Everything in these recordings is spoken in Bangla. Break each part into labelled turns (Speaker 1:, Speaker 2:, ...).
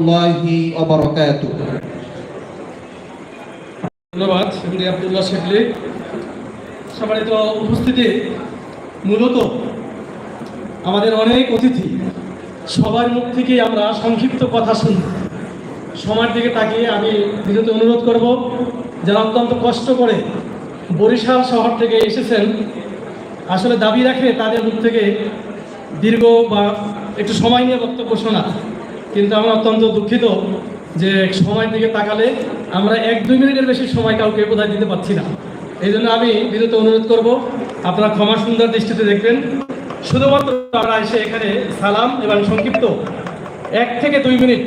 Speaker 1: الله وبركاته
Speaker 2: ধন্যবাদ এমনি আব্দুল্লাহ শেখলি সম্মানিত উপস্থিতি মূলত আমাদের অনেক অতিথি সবার মুখ থেকে আমরা সংক্ষিপ্ত কথা শুনি সময়ের দিকে তাকিয়ে আমি বিরত অনুরোধ করব যারা অত্যন্ত কষ্ট করে বরিশাল শহর থেকে এসেছেন আসলে দাবি রাখে তাদের মুখ থেকে দীর্ঘ বা একটু সময় নিয়ে বক্তব্য শোনা কিন্তু আমরা অত্যন্ত দুঃখিত যে সময়ের দিকে তাকালে আমরা এক, দুই মিনিটের বেশি সময় কাউকে বোধহয় দিতে পারছি না। এই জন্য আমি বিরত অনুরোধ করব, আপনারা ক্ষমা সুন্দর দৃষ্টিতে দেখবেন। শুধুমাত্র আমরা এসে এখানে সালাম এবং সংক্ষিপ্ত এক থেকে দুই মিনিট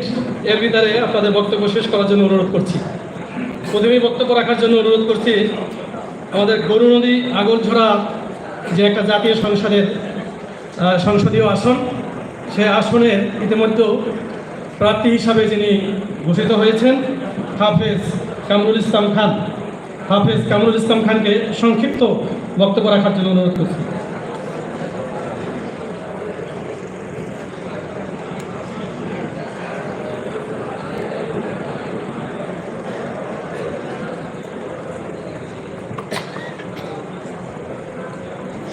Speaker 2: এর ভিতরে আপনাদের বক্তব্য শেষ করার জন্য অনুরোধ করছি। প্রথমেই বক্তব্য রাখার জন্য অনুরোধ করছি, আমাদের গরু নদী আগরঝোড়া যে একটা জাতীয় সংসদের সংসদীয় আসন, সে আসনের ইতিমধ্যে প্রার্থী হিসাবে যিনি ঘোষিত হয়েছেন, হাফেজ কামরুল ইসলাম খান হাফেজ কামরুল ইসলাম খানকে সংক্ষিপ্ত বক্তব্য রাখার জন্য অনুরোধ করছি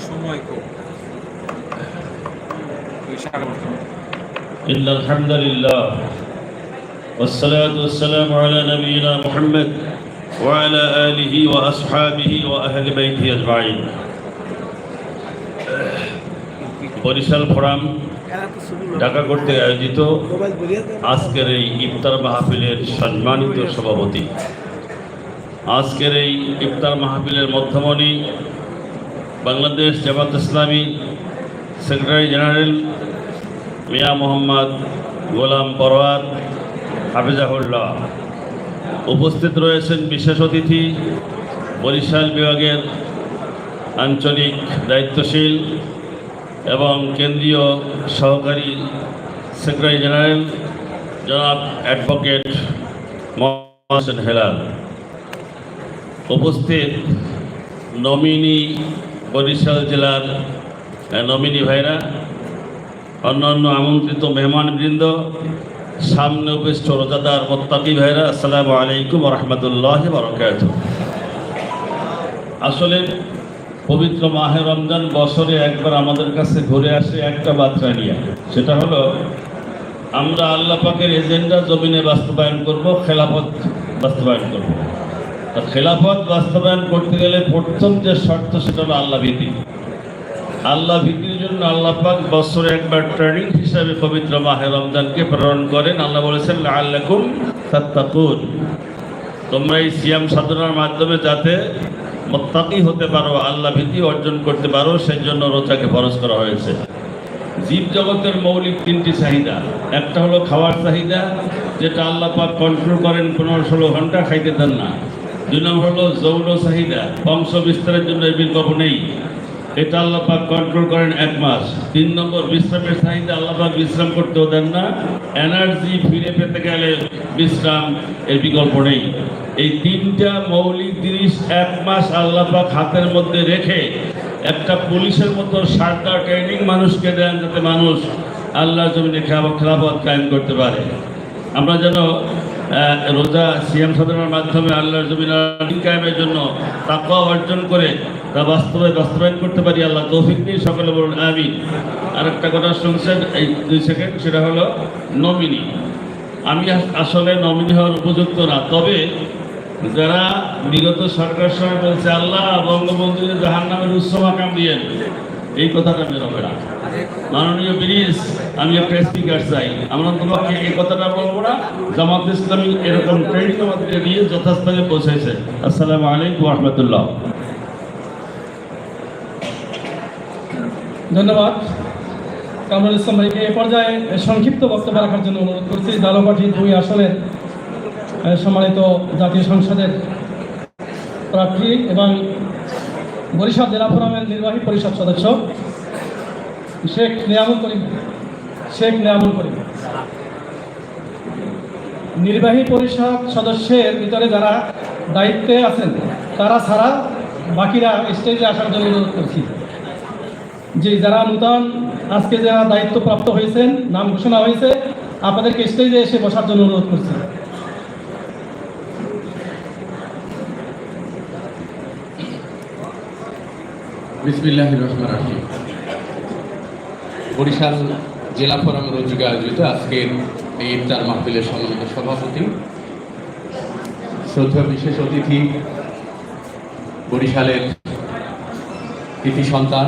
Speaker 3: সময়।
Speaker 4: إن الحمد لله والصلاة والسلام على نبينا محمد وعلى آله وأصحابه وأهل بيته أجمعين বরিশাল ফোরাম ঢাকা কর্তৃক আয়োজিত আজকের এই ইফতার মাহফিলের সম্মানিত সভাপতি আজকের এই ইফতার মাহফিলের মধ্যমণি বাংলাদেশ জামাত ইসলামী সেক্রেটারি জেনারেল মিয়া মোহাম্মদ গোলাম পরওয়ার হাফিজাহুল্লাহ। উপস্থিত রয়েছেন বিশেষ অতিথি, বরিশাল বিভাগের আঞ্চলিক দায়িত্বশীল এবং কেন্দ্রীয় সহকারী সেক্রেটারি জেনারেল জনাব অ্যাডভোকেট মোহাম্মদ হেলাল। উপস্থিত নমিনি বরিশাল জেলার নমিনি ভাইরা অন্যান্য আমন্ত্রিত মেহমানবৃন্দ, সামনে উপস্থিত রোজাদার মোত্তাকি ভাইরা আসসালামু আলাইকুম রহমতুল্লাহ বরকাত আসলে পবিত্র মাহে রমজান বছরে একবার আমাদের কাছে ঘুরে আসে একটা বার্তা নিয়ে। সেটা হলো, আমরা আল্লাহ পাকের এজেন্ডা জমিনে বাস্তবায়ন করব, খেলাফত বাস্তবায়ন করব। খেলাফত বাস্তবায়ন করতে গেলে প্রথম যে শর্ত, সেটা হলো আল্লাহ ভীতি আল্লাহ ভীতির জন্য আল্লাহ পাক বছরে একবার ট্রেনিং হিসাবে পবিত্র মাহে রমজানকে প্রেরণ করেন। আল্লাহ বলেছেন আল্লাকুম তাত্তাকুন। তোমরা এই সিয়াম সাধনার মাধ্যমে যাতে মোত্তাকি হতে পারো, আল্লাহ ভীতি অর্জন করতে পারো সেই জন্য রোজাকে ফরজ করা হয়েছে। জীব জগতের মৌলিক তিনটি চাহিদা। একটা হলো খাওয়ার চাহিদা, যেটা আল্লাহ পাক কন্ট্রোল করেন পনেরো ষোলো ঘণ্টা, খাইতে দেন না। দুই নম্বর হলো যৌন চাহিদা। বংশ বিস্তারের জন্য এই বিকল্প নেই। এটা আল্লাহ পাক কন্ট্রোল করেন এক মাস। তিন নম্বর, বিশ্রামের চাহিদা আল্লাহ পাক বিশ্রাম করতেও দেন না। এনার্জি ফিরে পেতে গেলে বিশ্রাম এর বিকল্প নেই। এই তিনটা মৌলিক জিনিস এক মাস আল্লাহ পাক হাতের মধ্যে রেখে একটা পুলিশের মতো সারদা ট্রেনিং মানুষকে দেন যাতে মানুষ আল্লাহর জমিনে খেলা খেলাফত কায়েম করতে পারে। আমরা যেন রোজা সিএম সাধনার মাধ্যমে আল্লাহর জমিন কায়েমের জন্য তাকওয়া অর্জন করে তা বাস্তবে বাস্তবায়ন করতে পারি। আল্লাহ তৌফিক নিয়ে সকলে বলুন আমি আর একটা কথা শুনছেন, এই দুই সেকেন্ড সেটা হলো নমিনি। আমি আসলে নমিনি হওয়ার উপযুক্ত না, তবে যারা বিগত সরকার সময় বলছে, আল্লাহ বঙ্গবন্ধু জাহান নামের উৎস মাকাম দিয়েন, এই কথাটা বের হবে না। মাননীয় ব্রিজ, আমি একটা স্পিকার চাই। আমরা তোমাকে এই কথাটা বলব না, জামাত ইসলামী এরকম ট্রেনিং আমাদেরকে দিয়ে যথাস্থানে পৌঁছেছে। আসসালামু আলাইকুম রহমতুল্লাহ।
Speaker 2: ধন্যবাদ। কামরুল ইসলাম ভাইকে এ পর্যায়ে সংক্ষিপ্ত বক্তব্য রাখার জন্য অনুরোধ করছি। দালোপাঠি দুই আসনের সম্মানিত জাতীয় সংসদের প্রার্থী এবং বরিশাল জেলা ফোরামের নির্বাহী পরিষদ সদস্য। শেখ নিয়ামুল করিম, শেখ নিয়ামুল করিম। নির্বাহী পরিষদ সদস্যের ভিতরে যারা দায়িত্বে আছেন, তারা ছাড়া বাকিরা স্টেজে আসার জন্য অনুরোধ করছি। যে যারা নূতন আজকে যারা দায়িত্বপ্রাপ্ত হয়েছেন, নাম ঘোষণা হয়েছে, আপনাদেরকে স্টেজে এসে বসার জন্য অনুরোধ করছি।
Speaker 5: বিসমিল্লাহ রহমান রাহিম। বরিশাল জেলা ফোরাম রোজগার আয়োজিত আজকের এই ইফতার মাহফিলের সম্মানিত সভাপতি শ্রদ্ধা বিশেষ অতিথি, বরিশালের কৃতি সন্তান